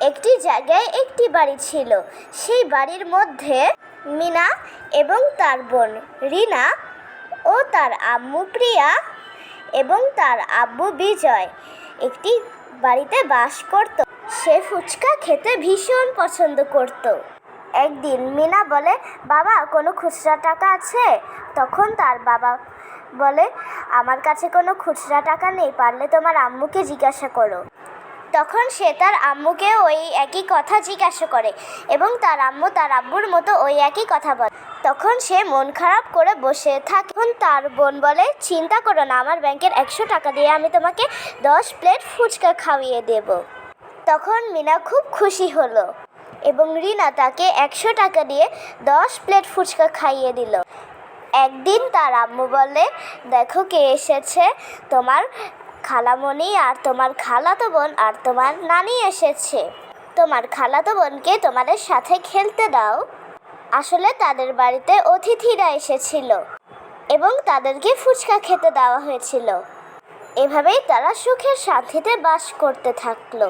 একটি জায়গায় একটি বাড়ি ছিল। সেই বাড়ির মধ্যে মিনা এবং তার বোন রিনা ও তার আম্মু প্রিয়া এবং তার আব্বু বিজয় একটি বাড়িতে বাস করত। সে ফুচকা খেতে ভীষণ পছন্দ করত। একদিন মিনা বলে, বাবা, কোনো খুচরা টাকা আছে? তখন তার বাবা বলে, আমার কাছে কোনো খুচরা টাকা নেই, পারলে তোমার আম্মুকে জিজ্ঞাসা করো। তখন সে তার আম্মুকে ওই একই কথা জিজ্ঞাসা করে এবং তার আম্মু তার আব্বুর মতো ওই একই কথা বলে। তখন সে মন খারাপ করে বসে থাকে। তখন তার বোন বলে, চিন্তা করো না, আমার ব্যাংকের একশো টাকা দিয়ে আমি তোমাকে দশ প্লেট ফুচকা খাইয়ে দেব। তখন মিনা খুব খুশি হলো এবং রিনা তাকে একশো টাকা দিয়ে দশ প্লেট ফুচকা খাইয়ে দিল। একদিন তার আম্মু বলে, দেখো কে এসেছে, তোমার খালামণি আর তোমার খালাতো বোন আর তোমার নানি এসেছে। তোমার খালাতো বোনকে তোমাদের সাথে খেলতে দাও। আসলে তাদের বাড়িতে অতিথিরা এসেছিল এবং তাদেরকে ফুচকা খেতে দেওয়া হয়েছিল। এভাবেই তারা সুখের শান্তিতে বাস করতে থাকল।